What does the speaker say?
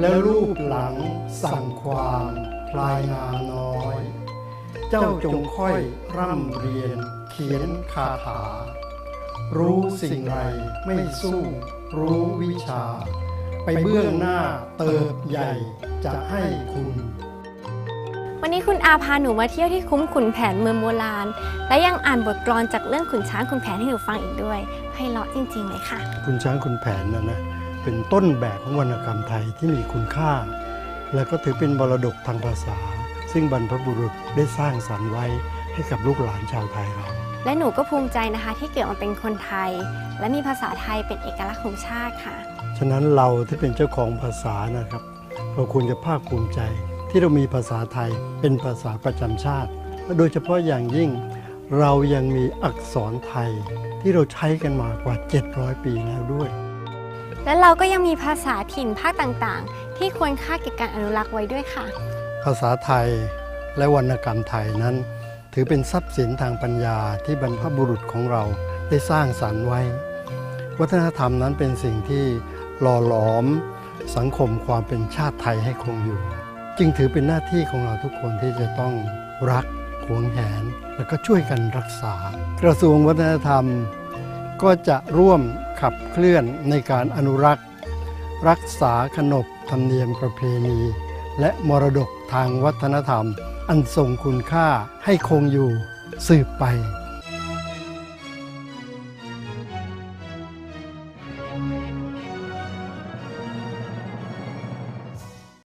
แล้วรูปหลังสั่งความพลายงาน้อย เจ้าจงค่อยร่ำเรียนเขียนคาถา รู้สิ่งไรไม่สู้ รู้วิชา ไปเบื้องหน้าเติบใหญ่จะให้คุณวันนี้คุณอาพาหนูมาเที่ยวที่คุ้มขุนแผนเมืองโบราณ และยังอ่านบทกลอนจากเรื่องขุนช้างขุนแผนให้หนูฟังอีกด้วยให้เลาะจริงๆเลยค่ะคุณช้างคุณแผนนะนะ เป็นต้นแบบของวรรณกรรมไทยที่มีคุณค่า และก็ถือเป็นมรดกทางภาษา ซึ่งบรรพบุรุษได้สร้างสรรค์ไว้ให้กับลูกหลานชาวไทยเรา และหนูก็ภูมิใจนะคะที่เกิดมาเป็นคนไทย และมีภาษาไทยเป็นเอกลักษณ์ของชาติค่ะ ฉะนั้นเราที่เป็นเจ้าของภาษานะครับ เราควรจะภาคภูมิใจ ที่เรามีภาษาไทยเป็นภาษาประจำชาติและโดยเฉพาะอย่างยิ่งเรายังมีอักษรไทยที่เราใช้กันมากว่า 700 ปีแล้วด้วย และเราก็ยังมีภาษาถิ่นภาคต่างๆ ที่ควรค่าแก่การอนุรักษ์ไว้ด้วยค่ะ ภาษาไทยและวรรณกรรมไทยนั้น ถือเป็นทรัพย์สินทางปัญญาที่บรรพบุรุษของเราได้สร้างสรรค์ไว้ วัฒนธรรมนั้นเป็นสิ่งที่หล่อหลอมสังคมความเป็นชาติไทยให้คงอยู่ จึงถือเป็นหน้าที่ของเราทุกคนที่จะต้องรักหวงแหน และก็ช่วยกันรักษา กระทรวงวัฒนธรรม ก็จะร่วม ขับเคลื่อนในการอนุรักษ์ รักษาขนบธรรมเนียมประเพณี และมรดกทางวัฒนธรรม อันทรงคุณค่าให้คงอยู่สืบไป